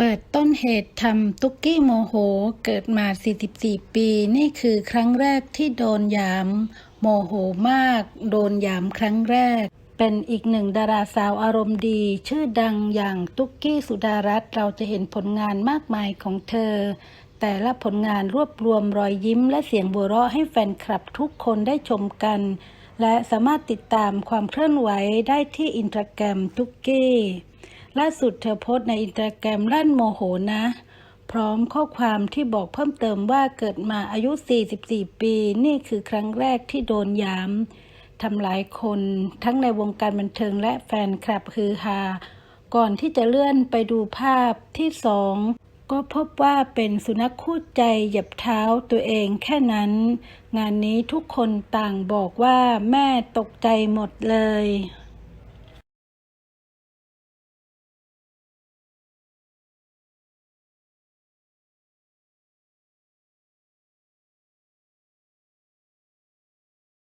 เปิดต้นเหตุทำตุ๊กกี้โมโห เกิดมา 44 ปี นี่คือครั้งแรกที่โดนยาม โมโหมาก โดนยามครั้งแรก เป็นอีกหนึ่งดาราสาวอารมณ์ดี ชื่อดังอย่างตุ๊กกี้สุดารัตน์เราจะเห็นผลงานมากมายของเธอ แต่ละผลงานรวบรวมรอยยิ้มและเสียงหัวเราะให้แฟนคลับทุกคนได้ชมกัน และสามารถติดตามความเคลื่อนไหวได้ที่อินสตาแกรมตุ๊กกี้ ล่าสุดเธอโพสต์ในอินสตาแกรมลั่นโมโหนะ พร้อมข้อความที่บอกเพิ่มเติมว่าเกิดมาอายุ 44 ปี นี่คือครั้งแรกที่โดนยามทำหลายคนทั้งในวงการบันเทิงและแฟนคลับฮือฮาก่อนที่จะเลื่อนไปดูภาพที่สองก็พบว่าเป็นสุนัขคู่ใจหยียบเท้าตัวเองแค่นั้น งานนี้ทุกคนต่างบอกว่าแม่ตกใจหมดเลย